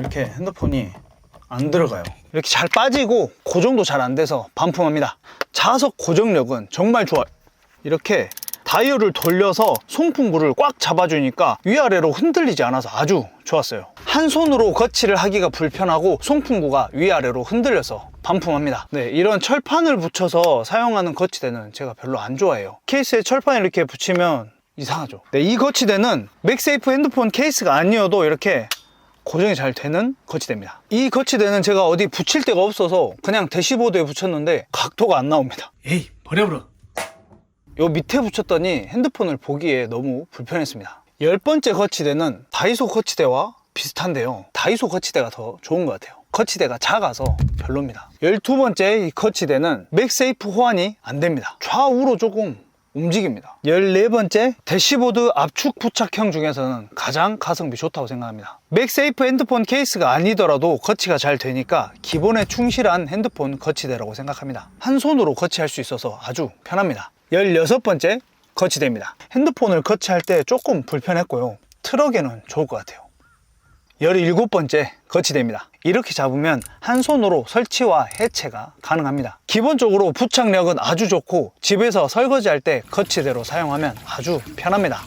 이렇게 핸드폰이 안 들어가요. 이렇게 잘 빠지고 고정도 잘 안 돼서 반품합니다. 자석 고정력은 정말 좋아요. 이렇게 다이얼을 돌려서 송풍구를 꽉 잡아주니까 위아래로 흔들리지 않아서 아주 좋았어요. 한 손으로 거치를 하기가 불편하고 송풍구가 위아래로 흔들려서 반품합니다. 네, 이런 철판을 붙여서 사용하는 거치대는 제가 별로 안 좋아해요. 케이스에 철판을 이렇게 붙이면 이상하죠. 네, 이 거치대는 맥세이프 핸드폰 케이스가 아니어도 이렇게 고정이 잘 되는 거치대입니다. 이 거치대는 제가 어디 붙일 데가 없어서 그냥 대시보드에 붙였는데 각도가 안 나옵니다. 에이 버려버려 요 밑에 붙였더니 핸드폰을 보기에 너무 불편했습니다. 열 번째 거치대는 다이소 거치대와 비슷한데요. 다이소 거치대가 더 좋은 것 같아요. 거치대가 작아서 별로입니다. 열두 번째 이 거치대는 맥세이프 호환이 안 됩니다. 좌우로 조금 움직입니다. 14번째 대시보드 압축 부착형 중에서는 가장 가성비 좋다고 생각합니다. 맥세이프 핸드폰 케이스가 아니더라도 거치가 잘 되니까 기본에 충실한 핸드폰 거치대라고 생각합니다. 한 손으로 거치할 수 있어서 아주 편합니다. 16번째 거치대입니다. 핸드폰을 거치할 때 조금 불편했고요. 트럭에는 좋을 것 같아요. 17번째 거치대입니다. 이렇게 잡으면 한 손으로 설치와 해체가 가능합니다. 기본적으로 부착력은 아주 좋고 집에서 설거지할 때 거치대로 사용하면 아주 편합니다.